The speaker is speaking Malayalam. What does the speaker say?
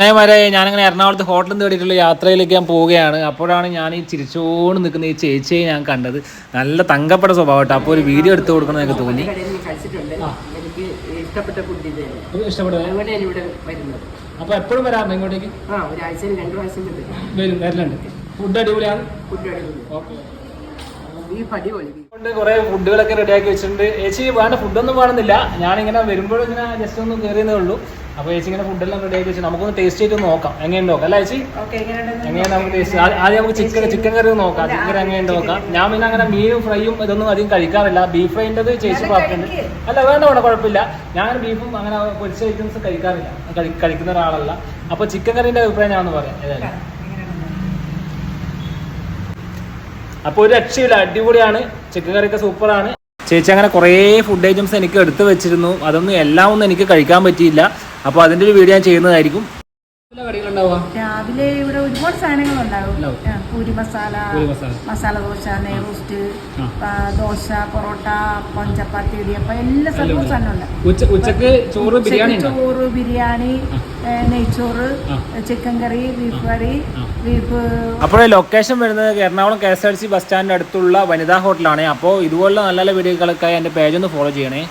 അതേമാരെ ഞാനങ്ങനെ എറണാകുളത്ത് ഹോട്ടലിൽ നിന്ന് തേടിയിട്ടുള്ള യാത്രയിലേക്ക് ഞാൻ പോവുകയാണ്. അപ്പോഴാണ് ഞാൻ ഈ ചിരിച്ചോണ്ട് നിൽക്കുന്ന ഈ ചേച്ചിയെ ഞാൻ കണ്ടത്. നല്ല തങ്കപ്പെട്ട സ്വഭാവം കേട്ടോ. അപ്പോൾ ഒരു വീഡിയോ എടുത്തു കൊടുക്കണം എനിക്ക് തോന്നി. അപ്പൊ എപ്പോഴും വരാറുണ്ട് ഇങ്ങോട്ടേക്ക്? വരും. വരലുണ്ട്. ഫുഡ് അടിപൊളിയാണ്. കുറെ ഫുഡുകളൊക്കെ റെഡിയാക്കി വെച്ചിട്ടുണ്ട്. ചേച്ചി വേണ്ട ഫുഡൊന്നും വേണമെന്നില്ല. ഞാനിങ്ങനെ വരുമ്പോഴും ഇങ്ങനെ ജസ്റ്റ് ഒന്ന് കയറിയതേ ഉള്ളൂ. അപ്പോൾ ചേച്ചി ഇങ്ങനെ ഫുഡെല്ലാം റെഡി വെച്ച് നമുക്കൊന്ന് ടേസ്റ്റ് ചെയ്ത് നോക്കാം. എങ്ങനെയുണ്ട് നോക്കാം? അല്ലേ ചേച്ചി? എങ്ങനെയാണ് നമുക്ക് ടേസ്റ്റ് ആദ്യം നമുക്ക് ചിക്കൻ ചിക്കൻ കറി നോക്കാം. ചിക്കൻ എങ്ങനെയുണ്ട് നോക്കാം. ഞാൻ പിന്നെ അങ്ങനെ മീനും ഫ്രൈയും ഇതൊന്നും അധികം കഴിക്കാറില്ല. ബീഫ് ഫ്രൈന്റെത് ചേച്ചി പറഞ്ഞിട്ടുണ്ട്. അല്ല വേണ്ട വേണ്ട കുഴപ്പമില്ല. ഞാൻ ബീഫും അങ്ങനെ പൊരിച്ച ഐറ്റംസ് കഴിക്കാറില്ല. കഴിക്കുന്ന ഒരാളല്ല. അപ്പോൾ ചിക്കൻ കറീന്റെ അഭിപ്രായം ഞാൻ ഒന്ന് പറയാം. ഏതായാലും. അപ്പോൾ ഒരു രക്ഷയില്ല. അടിപൊളിയാണ്. ചിക്കൻ കറിയൊക്കെ സൂപ്പറാണ് ചേച്ചി അങ്ങനെ കുറേ ഫുഡ് ഐറ്റംസ് എനിക്ക് എടുത്തു വെച്ചിരുന്നു. അതൊന്നും എല്ലാം ഒന്നും എനിക്ക് കഴിക്കാൻ പറ്റിയില്ല. അപ്പോൾ അതിന്റെ ഒരു വീഡിയോ ഞാൻ ചെയ്യുന്നതായിരിക്കും. രാവിലെ ഇവിടെ ഒരുപാട് സാധനങ്ങൾ ഉണ്ടാവും. ഉണ്ടാവും. പൂരി മസാല മസാല. ദോശ നെയ്റോസ്റ്റ് റോസ്റ്റ് ദോശ പൊറോട്ട അപ്പം ചപ്പാത്തി ഇടിയപ്പം എല്ലാ സംഭവം സാധനമുണ്ട്. ഉച്ചയ്ക്ക് ചോറ് ബിരിയാണി ഉണ്ടോ? ചോറ് ബിരിയാണി നെയ്ച്ചോറ് ചിക്കൻ കറി ബീഫ് കറി. ബീഫ് അപ്പോൾ ലൊക്കേഷൻ വരുന്നത് Ernakulam K S R T C സ്റ്റാൻഡിന്റെ അടുത്തുള്ള വനിതാ ഹോട്ടലാണ്. അപ്പോൾ ഇതുപോലുള്ള നല്ല നല്ല വീഡിയോകൾക്കായി എന്റെ പേജ് ഒന്ന് ഫോളോ ചെയ്യണേ.